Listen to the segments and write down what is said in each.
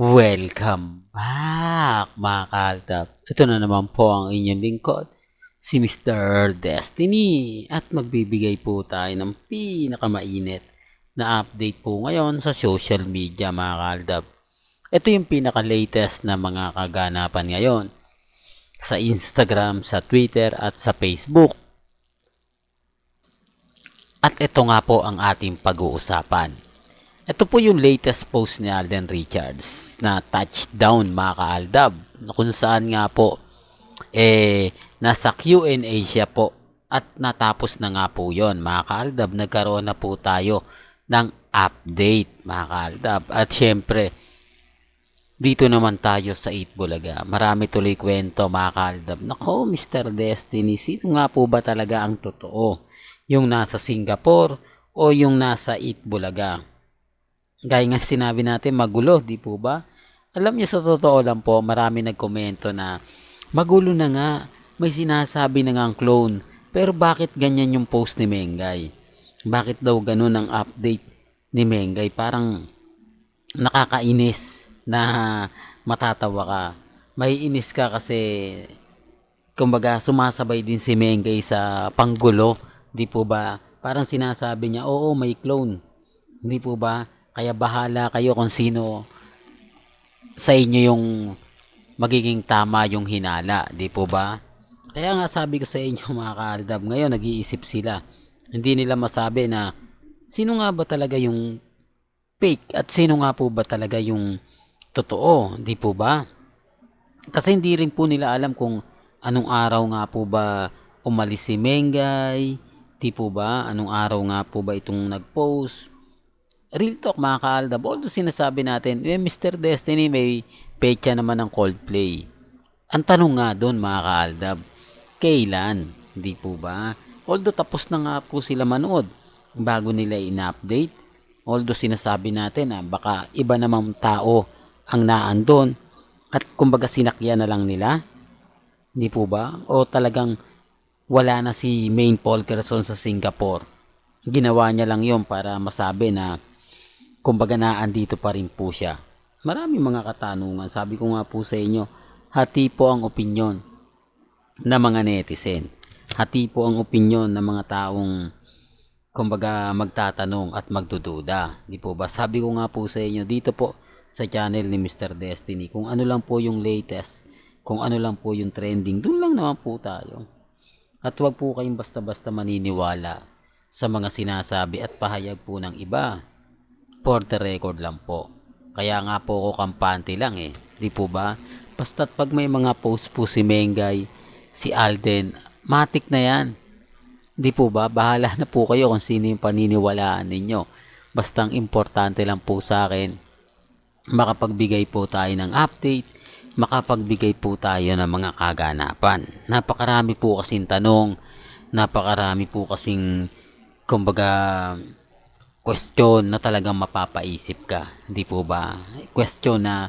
Welcome back mga kaltap. Ito na naman po ang inyong lingkod, si Mr. Destiny. At magbibigay po tayo ng pinakamainit na update po ngayon sa social media mga kaltap. Ito yung pinaka-latest na mga kaganapan ngayon sa Instagram, sa Twitter at sa Facebook. At ito nga po ang ating pag-uusapan. Ito po yung latest post ni Alden Richards na touchdown mga kaaldab. Na kung saan nga po, eh, nasa Q&A siya po at natapos na nga po yon mga kaaldab. Nagkaroon na po tayo ng update mga kaaldab. At syempre, dito naman tayo sa 8 Bulaga. Marami tuloy kwento mga kaaldab. Nako, Mr. Destiny, sino nga po ba talaga ang totoo? Yung nasa Singapore o yung nasa 8 Bulaga? Gaya nga sinabi natin, magulo, di po ba? Alam niyo sa totoo lang po, marami nagkomento na magulo na nga, may sinasabi na nga ang clone. Pero bakit ganyan yung post ni Mengay? Bakit daw ganun ang update ni Mengay? Parang nakakainis na matatawa ka. May inis ka kasi kumbaga sumasabay din si Mengay sa panggulo. Di po ba? Parang sinasabi niya, oo may clone. Hindi po ba? Kaya bahala kayo kung sino sa inyo yung magiging tama yung hinala, di po ba? Kaya nga sabi ko sa inyo mga kaaldab, ngayon nag-iisip sila. Hindi nila masabi na sino nga ba talaga yung fake at sino nga po ba talaga yung totoo, di po ba? Kasi hindi rin po nila alam kung anong araw nga po ba umalis si Mengay, di po ba? Anong araw nga po ba itong nag-post? Real talk mga kaaldab, although sinasabi natin, eh, Mr. Destiny may pecha naman ng Coldplay. Ang tanong nga doon mga kaaldab, kailan? Hindi po ba? Although tapos na nga po sila manood bago nila in-update. Although sinasabi natin na ah, baka iba namang tao ang naandon at kumbaga sinakya na lang nila. Hindi po ba? O talagang wala na si Main Polkerson sa Singapore. Ginawa niya lang yon para masabi na kumbaga naandito pa rin po siya. Marami mga katanungan. Sabi ko nga po sa inyo, hati po ang opinyon ng mga netizen. Hati po ang opinyon ng mga taong kumbaga magtatanong at magdududa. Di po ba? Sabi ko nga po sa inyo dito po sa channel ni Mr. Destiny kung ano lang po yung latest, kung ano lang po yung trending, doon lang naman po tayo. At wag po kayong basta-basta maniniwala sa mga sinasabi at pahayag po ng iba for the record lang po. Kaya nga po ako kampante lang eh. Di po ba? Basta't pag may mga post po si Mengay, si Alden, matik na yan. Di po ba? Bahala na po kayo kung sino yung paniniwalaan ninyo. Bastang importante lang po sa akin, makapagbigay po tayo ng update, makapagbigay po tayo ng mga kaganapan. Napakarami po kasing tanong, napakarami po kasing kumbaga question na talagang mapapaisip ka. Hindi po ba? Question na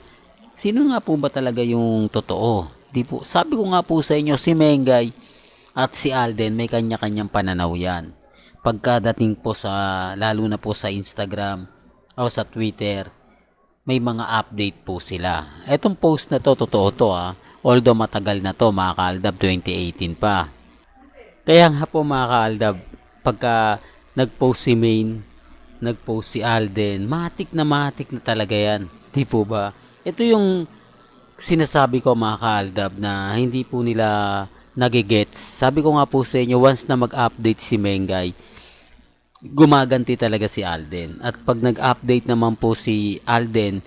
sino nga po ba talaga yung totoo? Di po. Sabi ko nga po sa inyo si Mengay at si Alden may kanya-kanyang pananaw yan. Pagkadating po sa lalo na po sa Instagram o sa Twitter, may mga update po sila. Etong post na to, totoo to ha. Although matagal na to, mga kaaldab, 2018 pa. Kaya nga po mga kaaldab, pagka nag-post si Main, nag-post si Alden, matik na matik na talaga yan. Di po ba? Ito yung sinasabi ko mga kaaldab na hindi po nila nagigets. Sabi ko nga po sa inyo, once na mag-update si Mengay, gumaganti talaga si Alden. At pag nag-update naman po si Alden,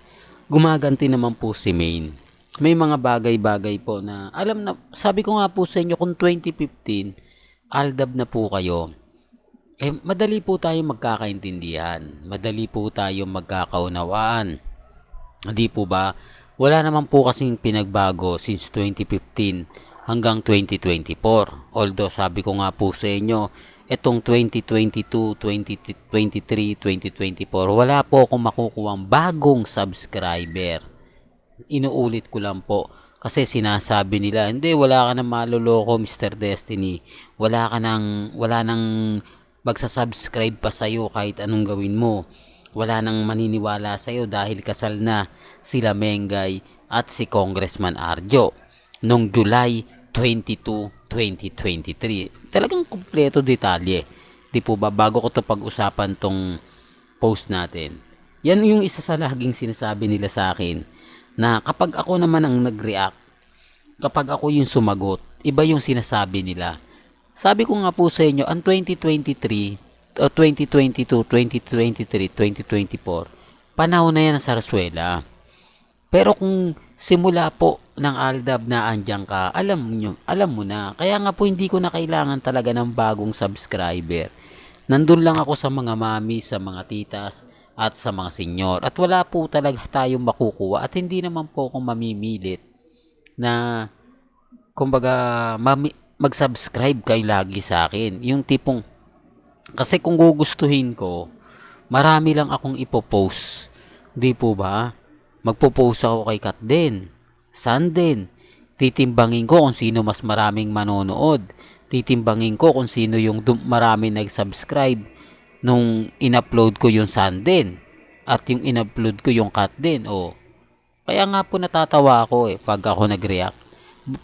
gumaganti naman po si Main. May mga bagay-bagay po na, alam na, sabi ko nga po sa inyo, kung 2015, Aldab na po kayo, eh, madali po tayo magkakaintindihan. Madali po tayo magkakaunawaan. Hindi po ba? Wala naman po kasing pinagbago since 2015 hanggang 2024. Although sabi ko nga po sa inyo, itong 2022, 2023, 2024, wala po akong makukuha bagong subscriber. Inuulit ko lang po. Kasi sinasabi nila, hindi, wala ka nang maloloko, Mr. Destiny. Wala ka nang, wala nang magsasubscribe pa sa'yo kahit anong gawin mo. wala nang maniniwala sa iyo dahil kasal na sila Mengay at si Congressman Arjo noong July 22, 2023. Talagang kumpleto detalye. Di po ba bago ko to pag-usapan tong post natin. Yan yung isa sa laging sinasabi nila sa akin na kapag ako naman ang nag-react, kapag ako yung sumagot, iba yung sinasabi nila. Sabi ko nga po sa inyo, ang 2023, o 2022, 2023, 2024, panahon na yan sa Sarsuela. Pero kung simula po ng Aldab na andyan ka, alam nyo, alam mo na. Kaya nga po hindi ko na kailangan talaga ng bagong subscriber. Nandun lang ako sa mga mami, sa mga titas, at sa mga senyor. At wala po talaga tayong makukuha at hindi naman po ako mamimilit na kumbaga mami, mag-subscribe kayo lagi sa akin. Yung tipong kasi kung gugustuhin ko, marami lang akong ipopost. Di po ba? Magpo-post ako kay Kat din. San din. Titimbangin ko kung sino mas maraming manonood. Titimbangin ko kung sino yung marami nag-subscribe nung in-upload ko yung San din. At yung in-upload ko yung Kat din. O, kaya nga po natatawa ako eh pag ako nag-react.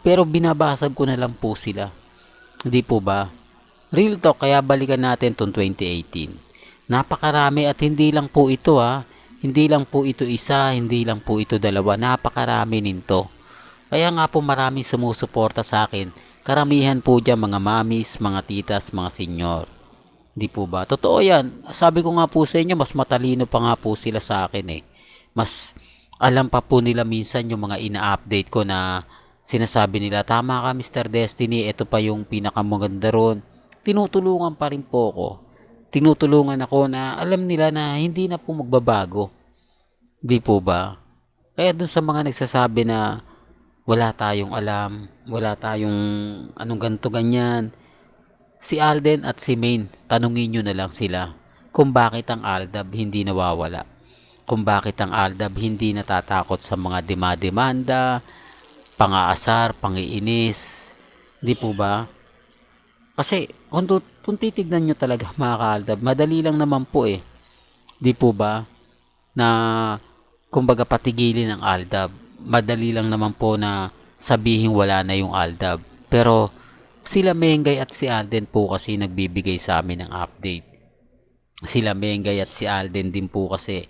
Pero binabasag ko na lang po sila. Hindi po ba? Real talk, kaya balikan natin tong 2018. Napakarami at hindi lang po ito ha. Hindi lang po ito isa, hindi lang po ito dalawa. Napakarami ninto. Kaya nga po maraming sumusuporta sa akin. Karamihan po dyan mga mamis, mga titas, mga senyor. Di po ba? Totoo yan. Sabi ko nga po sa inyo, mas matalino pa nga po sila sa akin eh. Mas alam pa po nila minsan yung mga ina-update ko na sinasabi nila, tama ka Mr. Destiny, ito pa yung pinakamaganda ron. Tinutulungan pa rin po ako. Tinutulungan ako na alam nila na hindi na po magbabago. Di po ba? Kaya dun sa mga nagsasabi na wala tayong alam, wala tayong anong ganto ganyan, si Alden at si Main, tanungin nyo na lang sila kung bakit ang Aldab hindi nawawala. Kung bakit ang Aldab hindi natatakot sa mga dema-demanda, pangaasar, pangiinis. Di po ba? Kasi kung, kung titignan nyo talaga mga kaaldab, madali lang naman po eh. Di po ba? Na kumbaga patigilin ang aldab. Madali lang naman po na sabihin wala na yung aldab. Pero sila Mengay at si Alden po kasi nagbibigay sa amin ng update. Sila Mengay at si Alden din po kasi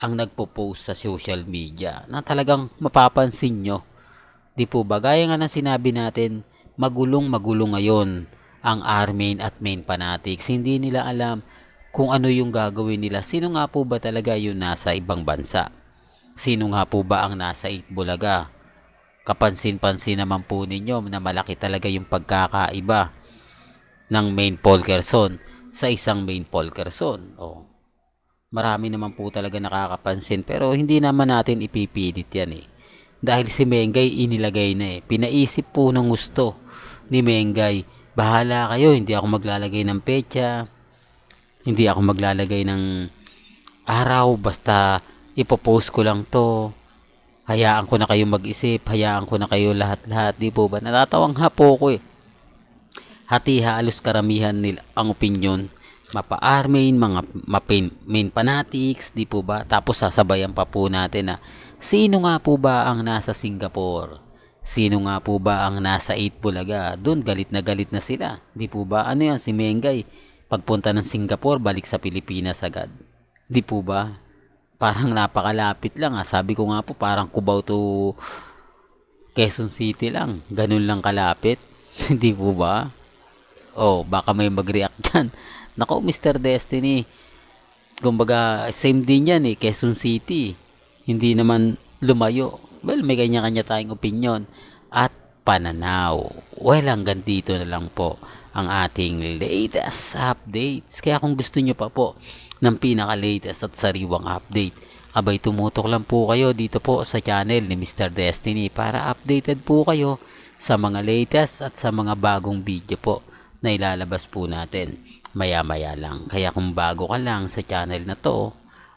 ang nagpo-post sa social media na talagang mapapansin nyo. Di po ba? Gaya nga ng sinabi natin, magulong magulong ngayon ang R-Main at Main Fanatics. Hindi nila alam kung ano yung gagawin nila. Sino nga po ba talaga yung nasa ibang bansa? Sino nga po ba ang nasa Itbulaga? Kapansin-pansin naman po ninyo na malaki talaga yung pagkakaiba ng main Polkerson sa isang main Polkerson. O, marami naman po talaga nakakapansin pero hindi naman natin ipipilit yan eh. Dahil si Mengay inilagay na eh. Pinaisip po ng gusto ni Mengay. Bahala kayo, hindi ako maglalagay ng petsa. Hindi ako maglalagay ng araw basta ipopost ko lang to. Hayaan ko na kayo mag-isip, hayaan ko na kayo lahat-lahat, di po ba? Natatawang ha po ko eh. Hati halos karamihan nila ang opinion. Mapa-armain, mga mapain, main fanatics, di po ba? Tapos sasabayan pa po natin na sino nga po ba ang nasa Singapore? Sino nga po ba ang nasa 8 Bulaga? Doon galit na galit na sila. Di po ba? Ano yan si Mengay? Pagpunta ng Singapore, balik sa Pilipinas agad. Di po ba? parang napakalapit lang ah. Sabi ko nga po parang Cubao to Quezon City lang. Ganun lang kalapit. Hindi po ba? Oh, baka may mag-react dyan. Nako, Mr. Destiny. Kumbaga, same din yan eh. Quezon City. Hindi naman lumayo. Well, may kanya-kanya tayong opinion. At pananaw. Well, hanggang dito na lang po ang ating latest updates. Kaya kung gusto nyo pa po ng pinaka-latest at sariwang update, abay tumutok lang po kayo dito po sa channel ni Mr. Destiny para updated po kayo sa mga latest at sa mga bagong video po na ilalabas po natin maya-maya lang. Kaya kung bago ka lang sa channel na to